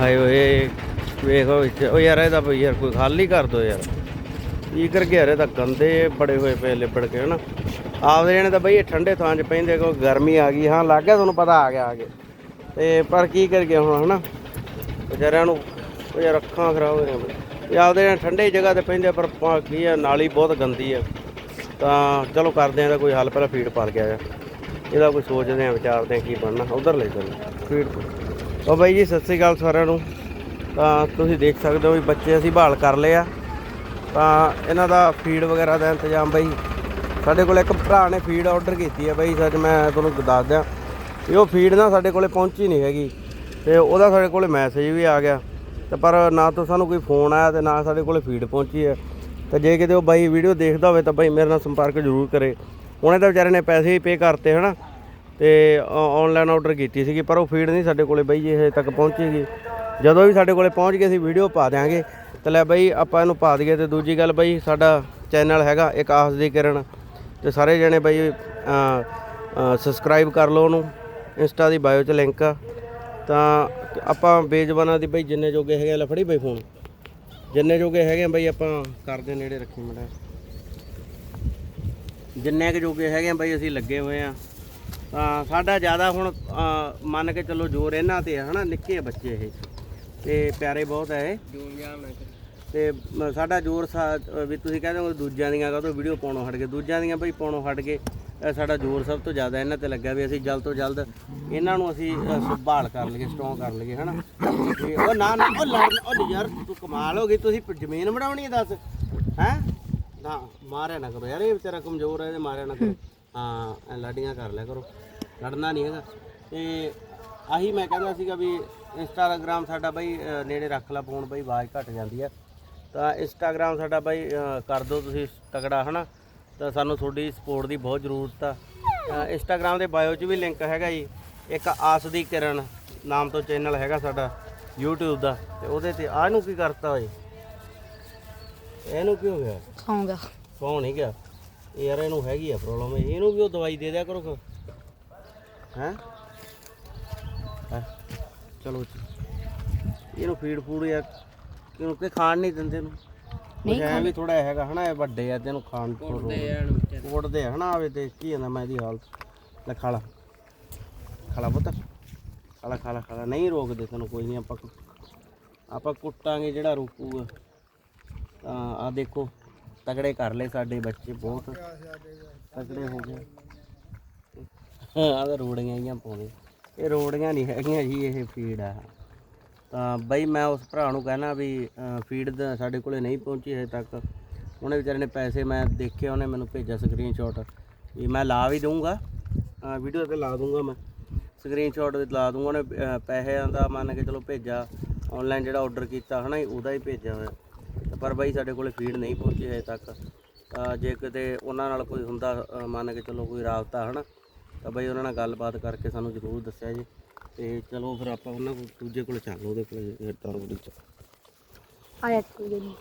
ਹਾਏ ਓਏ, ਵੇਖੋ ਵਿੱਚ ਉਹ ਯਾਰ, ਇਹਦਾ ਬਈ ਯਾਰ ਕੋਈ ਹੱਲ ਹੀ ਕਰ ਦੋ ਯਾਰ। ਕੀ ਕਰ ਗਿਆ ਰੇ ਤਾਂ ਗੰਦੇ ਬੜੇ ਹੋਏ ਪਏ ਲਿਬੜ ਕੇ, ਹਨਾ? ਆਪਦੇ ਜਣੇ ਤਾਂ ਬਈ ਇਹ ਠੰਡੇ ਥਾਂ 'ਚ ਪੈਂਦੇ ਕੋ ਗਰਮੀ ਆ ਗਈ। ਹਾਂ, ਲੱਗ ਗਿਆ, ਤੁਹਾਨੂੰ ਪਤਾ ਆ ਗਿਆ ਆ ਗਿਆ ਤੇ ਪਰ ਕੀ ਕਰ ਗਿਆ ਹੁਣ, ਹਨਾ? ਵਿਚਾਰਿਆਂ ਨੂੰ ਉਹ ਯਾਰ ਅੱਖਾਂ ਖਰਾਬ ਹੋ ਰਹੀਆਂ ਇਹ ਆਪਦੇ ਠੰਡੇ ਜਗ੍ਹਾ ਤੇ ਪੈਂਦੇ ਪਰ ਕੀ ਆ, ਨਾਲੀ ਬਹੁਤ ਗੰਦੀ ਆ। ਤਾਂ ਚਲੋ ਕਰਦੇ ਆ, ਇਹਦਾ ਕੋਈ ਹੱਲ। ਪਹਿਲਾਂ ਫੀਡ ਪਾ ਗਿਆ ਇਹਦਾ ਕੋਈ ਸੋਚਦੇ ਆ, ਵਿਚਾਰਦੇ ਆ ਕੀ ਬਣਨਾ। ਉਧਰ ਲੈ ਚੱਲ। ਫੀਡ ਉਹ ਬਾਈ ਜੀ, ਸਤਿ ਸ੍ਰੀ ਅਕਾਲ ਸਾਰਿਆਂ ਨੂੰ। ਤਾਂ ਤੁਸੀਂ ਦੇਖ ਸਕਦੇ ਹੋ ਵੀ ਬੱਚੇ ਅਸੀਂ ਭਾਲ ਕਰ ਲਏ ਆ। ਤਾਂ ਇਹਨਾਂ ਦਾ ਫੀਡ ਵਗੈਰਾ ਦਾ ਇੰਤਜ਼ਾਮ ਬਾਈ। ਸਾਡੇ ਕੋਲ ਇੱਕ ਭਰਾ ਨੇ ਫੀਡ ਆਰਡਰ ਕੀਤੀ ਹੈ ਬਾਈ, ਸੱਚ ਮੈਂ ਤੁਹਾਨੂੰ ਦੱਸ ਦਿਆਂ। ਵੀ ਉਹ ਫੀਡ ਨਾ ਸਾਡੇ ਕੋਲੇ ਪਹੁੰਚੀ ਨਹੀਂ ਹੈਗੀ। ਤੇ ਉਹਦਾ ਸਾਡੇ ਕੋਲੇ ਮੈਸੇਜ ਵੀ ਆ ਗਿਆ। ਤੇ ਪਰ ਨਾ ਤਾਂ ਸਾਨੂੰ ਕੋਈ ਫੋਨ ਆਇਆ ਤੇ ਨਾ ਸਾਡੇ ਕੋਲੇ ਫੀਡ ਪਹੁੰਚੀ ਹੈ ਤੇ ਜੇ ਕਿਤੇ ਉਹ ਬਾਈ ਵੀਡੀਓ ਦੇਖਦਾ ਹੋਵੇ ਤਾਂ ਬਾਈ ਮੇਰੇ ਨਾਲ ਸੰਪਰਕ ਜ਼ਰੂਰ ਕਰੇ। ਉਹਨੇ ਤਾਂ ਵਿਚਾਰੇ ਨੇ ਪੈਸੇ ਹੀ ਪੇ ਕਰਤੇ, ਹਨਾ? ਤੇ ਆਨਲਾਈਨ ਆਰਡਰ ਕੀਤੀ ਸੀਗੀ ਪਰ ਉਹ ਫੀਡ ਨਹੀਂ ਸਾਡੇ ਕੋਲੇ ਬਈ ਜੀ ਹਜੇ ਤੱਕ ਪਹੁੰਚੇਗੀ ਜਦੋਂ ਵੀ ਸਾਡੇ ਕੋਲੇ ਪਹੁੰਚ ਗਈ ਅਸੀਂ ਵੀਡੀਓ ਪਾ ਦਿਆਂਗੇ। ਤੇ ਲੈ ਬਾਈ ਆਪਾਂ ਇਹਨੂੰ ਪਾ ਦਈਏ ਤੇ ਦੂਜੀ ਗੱਲ ਬਈ ਸਾਡਾ ਚੈਨਲ ਹੈਗਾ ਇੱਕ ਆਸ ਦੀ ਕਿਰਨ। ਤੇ ਸਾਰੇ ਜਣੇ ਬਾਈ ਸਬਸਕ੍ਰਾਈਬ ਕਰ ਲਓ ਉਹਨੂੰ। ਇੰਸਟਾ ਦੀ ਬਾਇਓ 'ਚ ਲਿੰਕ ਆ। ਤਾਂ ਆਪਾਂ ਬੇਜ਼ਬਾਨਾਂ ਦੀ ਬਈ ਜਿੰਨੇ ਜੋਗੇ ਹੈਗੇ ਆ, ਲੈ ਫੜੀ ਬਾਈ ਫੋਨ ਜਿੰਨੇ ਜੋਗੇ ਹੈਗੇ ਆ ਬਾਈ ਆਪਾਂ ਕਰਦੇ ਨੇੜੇ ਰੱਖੀ ਮੜਾ। ਜਿੰਨੇ ਕੁ ਜੋਗੇ ਹੈਗੇ ਆ ਬਾਈ ਅਸੀਂ ਲੱਗੇ ਹੋਏ ਆ। ਤਾਂ ਸਾਡਾ ਜ਼ਿਆਦਾ ਹੁਣ ਮੰਨ ਕੇ ਚੱਲੋ ਜ਼ੋਰ ਇਹਨਾਂ ਤੇ ਆ, ਹਨਾ, ਨਿੱਕੇ ਬੱਚੇ ਇਹ। ਤੇ ਪਿਆਰੇ ਬਹੁਤ ਹੈ ਇਹ। ਤੇ ਸਾਡਾ ਜ਼ੋਰ ਸਾ- ਵੀ ਤੁਸੀਂ ਕਹਿੰਦੇ ਹੋ ਦੂਜਿਆਂ ਦੀਆਂ ਕਾਹਤੋਂ ਵੀਡੀਓ ਪਾਉਣੋਂ ਹਟ ਗਏ। ਦੂਜਿਆਂ ਦੀਆਂ ਬਈ ਪਾਉਣੋਂ ਹਟ ਗਏ। ਸਾਡਾ ਜ਼ੋਰ ਸਭ ਤੋਂ ਜ਼ਿਆਦਾ ਇਹਨਾਂ ਤੇ ਲੱਗਾ ਵੀ ਅਸੀਂ ਜਲਦ ਤੋਂ ਜਲਦ ਇਹਨਾਂ ਨੂੰ ਅਸੀਂ ਸੰਭਾਲ ਕਰ ਲਈਏ ਸਟਰੋਂਗ ਕਰ ਲਈਏ, ਹਨਾ। ਤੇ ਉਹ ਨਾ ਨਾ, ਉਹ ਲੜ ਉਹ ਯਾਰ, ਤੂੰ ਕਮਾਲ ਹੋ ਗਈ, ਤੁਸੀਂ ਜ਼ਮੀਨ ਬਣਾਉਣੀ ਹੈ ਦੱਸ, ਹੈ? ਨਾ, ਮਾਰਿਆ ਨਾ ਕਰੋ ਯਾਰ, ਇਹ ਵਿਚਾਰਾ ਕਮਜ਼ੋਰ ਹੈ ਇਹਦੇ ਮਾਰਿਆ ਨਾ ਕਰੋ। ਹਾਂ ਲਾਡੀਆਂ ਕਰ ਲਿਆ ਕਰੋ। ਲੜਨਾ ਨਹੀਂ ਹੈਗਾ। ਤੇ ਆਹੀ ਮੈਂ ਕਹਿੰਦਾ ਸੀਗਾ ਵੀ ਇੰਸਟਾਗ੍ਰਾਮ ਸਾਡਾ ਬਈ ਨੇੜੇ ਰੱਖ ਲਾ ਫੋਨ ਬਈ ਆਵਾਜ਼ ਘਟ ਜਾਂਦੀ ਆ। ਤਾਂ ਇੰਸਟਾਗ੍ਰਾਮ ਸਾਡਾ ਬਈ ਕਰ ਦਿਓ ਤੁਸੀਂ ਤਕੜਾ ਹਨਾ? ਤਾਂ ਸਾਨੂੰ ਤੁਹਾਡੀ ਸਪੋਰਟ ਦੀ ਬਹੁਤ ਜ਼ਰੂਰਤ ਆ। ਇੰਸਟਾਗ੍ਰਾਮ ਦੇ ਬਾਇਓ 'ਚ ਵੀ ਲਿੰਕ ਹੈਗਾ ਜੀ। ਇੱਕ ਆਸ ਦੀ ਕਿਰਨ ਨਾਮ ਤੋਂ ਚੈਨਲ ਹੈਗਾ ਸਾਡਾ YouTube ਦਾ। ਤੇ ਉਹਦੇ ਤੇ ਆਹ ਨੂੰ ਕੀ ਕਰਤਾ ਓਏ? ਇਹਨੂੰ ਕੀ ਹੋ ਗਿਆ? ਖਾਊਂਗਾ। ਸੌਂ ਨਹੀਂ ਗਿਆ? ਯਾਰ ਇਹਨੂੰ ਹੈਗੀ ਆ ਪ੍ਰੋਬਲਮ ਇਹਨੂੰ ਵੀ ਉਹ ਦਵਾਈ ਦੇ ਦਿਆ ਕਰੋ ਹੈ? ਹੈ? ਚਲੋ ਜੀ। ਇਹਨੂੰ ਫੀਡ ਫੂਡ ਯਾਰ ਕਿਉਂ ਕਿ ਖਾਣ ਨਹੀਂ ਦਿੰਦੇ ਇਹਨੂੰ। ਨਹੀਂ ਐ ਵੀ ਥੋੜਾ ਹੈਗਾ ਹਨਾ ਇਹ ਵੱਡੇ ਆ ਤੇ ਇਹਨੂੰ ਖਾਣ ਕੋੜਦੇ ਕੋੜਦੇ ਆ ਹਨਾ ਆਵੇ ਤੇ ਕੀ ਜਾਂਦਾ ਮੈਂ ਇਹਦੀ ਹਾਲਤ। ਲੈ ਖਾ ਲਾ। ਖਾ ਲਾ ਪੁੱਤ। ਖਾ ਲਾ ਖਾ ਲਾ ਖਾ ਲਾ। ਨਹੀਂ ਰੋਕਦੇ ਤੈਨੂੰ ਕੋਈ ਨਹੀਂ ਆਪਾਂ ਆਪਾਂ ਕੁੱਟਾਂਗੇ ਜਿਹੜਾ ਰੋਕੂਗਾ। ਤਾਂ ਆ ਦੇਖੋ। ਤਗੜੇ ਕਰ ਲਏ ਸਾਡੇ ਬੱਚੇ ਬਹੁਤ। ਤਗੜੇ ਹੋ ਗਏ। ਆਹ ਤਾਂ ਰੋੜੀਆਂ ਹੀ ਪਾਉਂਦੇ। ਇਹ ਰੋੜੀਆਂ ਨਹੀਂ ਹੈਗੀਆਂ ਜੀ, ਇਹ ਫੀਡ ਆ। ਤਾਂ ਬਈ ਮੈਂ ਉਸ ਭਰਾ ਨੂੰ ਕਹਿਣਾ ਵੀ ਫੀਡ ਸਾਡੇ ਕੋਲੇ ਨਹੀਂ ਪਹੁੰਚੀ ਹਜੇ ਤੱਕ। ਉਹਨੇ ਵਿਚਾਰੇ ਨੇ ਪੈਸੇ ਮੈਂ ਦੇਖੇ, ਉਹਨੇ ਮੈਨੂੰ ਭੇਜਿਆ ਸਕਰੀਨਸ਼ਾਟ ਵੀ ਮੈਂ ਲਾ ਵੀ ਦਊਂਗਾ। ਵੀਡੀਓ ਤੇ ਲਾ ਦੂੰਗਾ ਮੈਂ। ਸਕਰੀਨਸ਼ਾਟ ਲਾ ਦੂੰਗਾ ਉਹਨੇ ਪੈਸਿਆਂ ਦਾ ਮੰਨ ਕੇ ਚਲੋ ਭੇਜਿਆ। ਆਨਲਾਈਨ ਜਿਹੜਾ ਆਰਡਰ ਕੀਤਾ, ਹਨਾ ਉਹਦਾ ਹੀ ਭੇਜਿਆ ਹੋਇਆ ਪਰ ਬਾਈ ਸਾਡੇ ਕੋਲੇ ਫੀਡ ਨਹੀਂ ਪਹੁੰਚੀ ਹਜੇ ਤੱਕ। ਜੇ ਕਿਤੇ ਉਹਨਾਂ ਨਾਲ ਕੋਈ ਹੁੰਦਾ ਮੰਨ ਕੇ ਚਲੋ ਕੋਈ ਰਾਬਤਾ, ਹਨਾ, ਤਾਂ ਬਾਈ ਉਹਨਾਂ ਨਾਲ ਗੱਲਬਾਤ ਕਰਕੇ ਸਾਨੂੰ ਜ਼ਰੂਰ ਦੱਸਿਆ ਜੀ। ਤੇ ਚਲੋ ਫਿਰ ਆਪਾਂ ਉਹਨਾਂ ਕੋਲ, ਦੂਜੇ ਕੋਲ ਚੱਲ, ਉਹਦੇ ਕੋਲ ਫਿਰ ਤਾਂ ਰੋੜੀ ਆਇਆ ਕੋਈ ਨਹੀਂ।